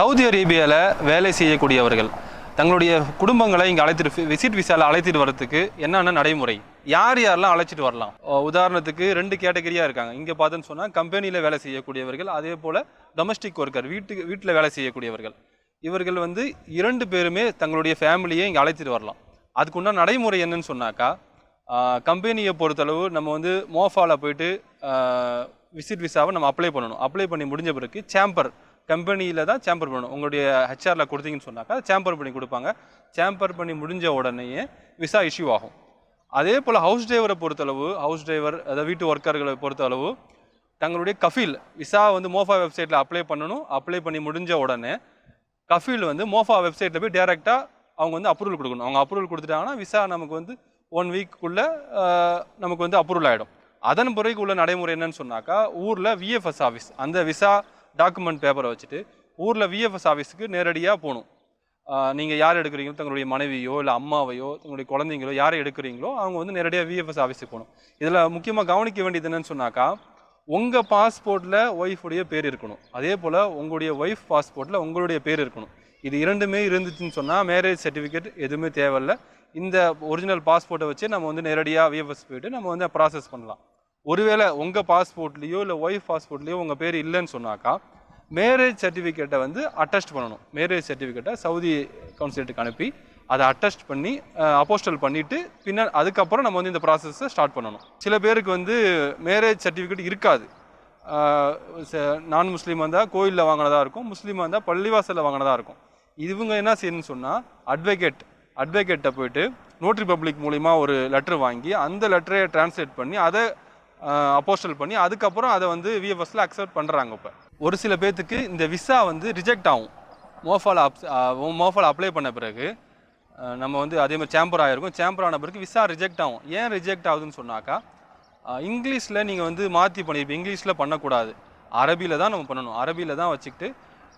Saudi அரேபியாவில் வேலை செய்யக்கூடியவர்கள் தங்களுடைய குடும்பங்களை இங்கே அழைத்துட்டு விசிட் விசாவில் அழைத்துட்டு வரதுக்கு என்னென்ன நடைமுறை? யார் யாரெல்லாம் அழைச்சிட்டு வரலாம்? உதாரணத்துக்கு ரெண்டு கேட்டகரியாக இருக்காங்க. இங்கே பார்த்தோன்னு சொன்னால் கம்பெனியில் வேலை செய்யக்கூடியவர்கள் அதே போல் டொமஸ்டிக் ஒர்க்கர் வீட்டுக்கு வீட்டில் வேலை செய்யக்கூடியவர்கள். இவர்கள் வந்து இரண்டு பேருமே தங்களுடைய ஃபேமிலியை இங்கே அழைத்துட்டு வரலாம். அதுக்குண்டான நடைமுறை என்னன்னு சொன்னாக்கா கம்பெனியை பொறுத்தளவு நம்ம வந்து மோஃபாவில் போயிட்டு விசிட் விசாவை நம்ம அப்ளை பண்ணணும். அப்ளை பண்ணி முடிஞ்ச பிறகு சேம்பர் கம்பெனியில் தான் சேம்பர் பண்ணணும். உங்களுடைய ஹெச்ஆரில் கொடுத்தீங்கன்னு சொன்னாக்கா சேம்பர் பண்ணி கொடுப்பாங்க. சேம்பர் பண்ணி முடிஞ்ச உடனேயே விசா இஷ்யூ ஆகும். அதே போல் ஹவுஸ் டிரைவரை பொறுத்தளவு ஹவுஸ் டிரைவர் அதாவது வீட்டு ஒர்க்கர்களை பொறுத்தளவு தங்களுடைய கஃபீல் விசா வந்து மோஃபா வெப்சைட்டில் அப்ளை பண்ணணும். அப்ளை பண்ணி முடிஞ்ச உடனே கஃபீல் வந்து மோஃபா வெப்சைட்டில் போய் டேரெக்டாக அவங்க வந்து அப்ரூவல் கொடுக்கணும். அவங்க அப்ரூவல் கொடுத்துட்டாங்கன்னா விசா நமக்கு வந்து ஒன் வீக்குள்ளே நமக்கு வந்து அப்ரூவல் ஆகிடும் அதன் பிறகு உள்ள நடைமுறை என்னன்னு சொன்னாக்கா ஊரில் விஎஃப்எஸ் ஆஃபீஸ் அந்த விசா டாக்குமெண்ட் பேப்பரை வச்சுட்டு ஊரில் விஎஃப்எஸ் ஆஃபீஸுக்கு நேரடியாக போகணும். நீங்கள் யார் எடுக்கிறீங்களோ தங்களுடைய மனைவியோ இல்லை அம்மாவையோ தங்களுடைய குழந்தைங்களோ யாரை எடுக்கிறீங்களோ அவங்க வந்து நேரடியாக விஎஃப்எஸ் ஆஃபீஸுக்கு போகணும். இதில் முக்கியமாக கவனிக்க வேண்டியது என்னன்னு சொன்னாக்கா உங்கள் பாஸ்போர்ட்டில் ஒய்ஃபுடைய பேர் இருக்கணும். அதே போல் உங்களுடைய ஒய்ஃப் பாஸ்போர்ட்டில் உங்களுடைய பேர் இருக்கணும். இது இரண்டுமே இருந்துச்சுன்னு சொன்னால் மேரேஜ் சர்டிஃபிகேட் எதுவுமே தேவையில்ல. இந்த ஒரிஜினல் பாஸ்போர்ட்டை வச்சு நம்ம வந்து நேரடியாக விஎஃப்எஸ் போயிட்டு நம்ம வந்து ப்ராசஸ் பண்ணலாம். ஒருவேளை உங்கள் பாஸ்போர்ட்லேயோ இல்லை ஒய்ஃப் பாஸ்போர்ட்லேயோ உங்கள் பேர் இல்லைன்னு சொன்னாக்கா மேரேஜ் சர்டிஃபிகேட்டை வந்து அட்டஸ்ட் பண்ணணும். மேரேஜ் சர்டிஃபிகேட்டை சவுதி கவுன்சிலேட்டுக்கு அனுப்பி அதை அட்டஸ்ட் பண்ணி அப்போஸ்டல் பண்ணிவிட்டு பின்ன அதுக்கப்புறம் நம்ம வந்து இந்த ப்ராசஸை ஸ்டார்ட் பண்ணணும். சில பேருக்கு வந்து மேரேஜ் சர்டிஃபிகேட் இருக்காது. நான் முஸ்லீம் வந்தால் கோயிலில் வாங்கினதாக இருக்கும் முஸ்லீமாக இருந்தால் பள்ளிவாசலில் வாங்கினதாக இருக்கும். இவங்க என்ன செய்யணும்னு சொன்னால் அட்வொகேட் அட்வொகேட்டை போயிட்டு நோட்ரி பப்ளிக் மூலிமா ஒரு லெட்டர் வாங்கி அந்த லெட்டரை டிரான்ஸ்லேட் பண்ணி அதை அப்போஸ்டல் பண்ணி அதுக்கப்புறம் அதை வந்து விஎஃப்எஸில் அக்செப்ட் பண்ணுறாங்க இப்போ. ஒரு சில பேர்த்துக்கு இந்த விசா வந்து ரிஜெக்ட் ஆகும். மோஃபால் அப் மோஃபால் அப்ளை பண்ண பிறகு நம்ம வந்து அதே மாதிரி சேம்பர் ஆகிருக்கும் சேம்பர் ஆன பிறகு விசா ரிஜெக்ட் ஆகும். ஏன் ரிஜெக்ட் ஆகுதுன்னு சொன்னாக்கா இங்கிலீஷில் நீங்கள் வந்து மாற்றி பண்ணியிருப்பீங்க இங்கிலீஷில் பண்ணக்கூடாது. அரபியில் தான் நம்ம பண்ணணும். அரபியில் தான் வச்சுக்கிட்டு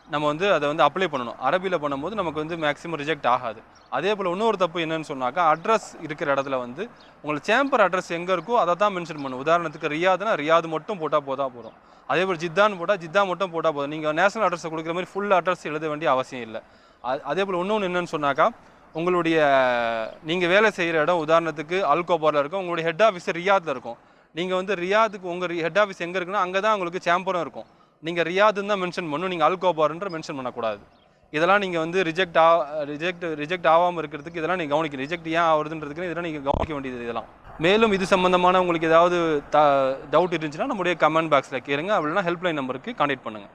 நம்ம வந்து அதை வந்து அப்ளை பண்ணணும். அரபியில் பண்ணும்போது நமக்கு வந்து மேக்ஸிமம் ரிஜெக்ட் ஆகாது. அதே போல் இன்னொரு தப்பு என்னன்னு சொன்னாக்கா அட்ரஸ் இருக்கிற இடத்துல வந்து உங்களுக்கு சேம்பர் அட்ரஸ் எங்கே இருக்கோ அதை தான் மென்ஷன் பண்ணணும். உதாரணத்துக்கு ரியாதுனா ரியாது மட்டும் போட்டால் போதா போதும். அதே போல் ஜித்தான்னு போட்டால் ஜித்தா மட்டும் போட்டால் போதும். நீங்கள் நேஷனல் அட்ரஸை கொடுக்குற மாதிரி ஃபுல் அட்ரஸ் எழுத வேண்டிய அவசியம் இல்லை. அது அதே போல் இன்னொன்று என்னென்னு சொன்னாக்கா உங்களுடைய நீங்கள் வேலை செய்கிற இடம் உதாரணத்துக்கு அல்கோபாரில் இருக்கும். உங்களுடைய ஹெட் ஆஃபீஸ் ரியாத்தில் இருக்கும். நீங்கள் வந்து ரியாதுக்கு உங்கள் ஹெட் ஆஃபீஸ் எங்கே இருக்குன்னா அங்கே தான் உங்களுக்கு சேம்பரும் இருக்கும். நீங்கள் ரியாதுன்னு தான் மென்ஷன் பண்ணணும் நீங்கள் அல்கோபார்ன்ற மென்ஷன் பண்ணக்கூடாது. இதெல்லாம் நீங்கள் வந்து ரிஜெக்ட் ஆ ரிஜெக்ட் ரிஜெக்ட் ஆகாமல் இருக்கிறதுக்கு இதெல்லாம் நீங்கள் கவனிக்கணும். ரிஜெக்ட் ஏன் ஆகுதுன்றதுக்கு இதெல்லாம் நீங்கள் கவனிக்க வேண்டியது இதெல்லாம். மேலும் இது சம்மந்தமான உங்களுக்கு ஏதாவது த டவுட் இருந்துச்சுன்னா நம்முடைய கமெண்ட் பாக்ஸில் கேளுங்க. அப்படின்னா ஹெல்ப்லைன் நம்பருக்கு கான்டெக்ட் பண்ணுங்கள்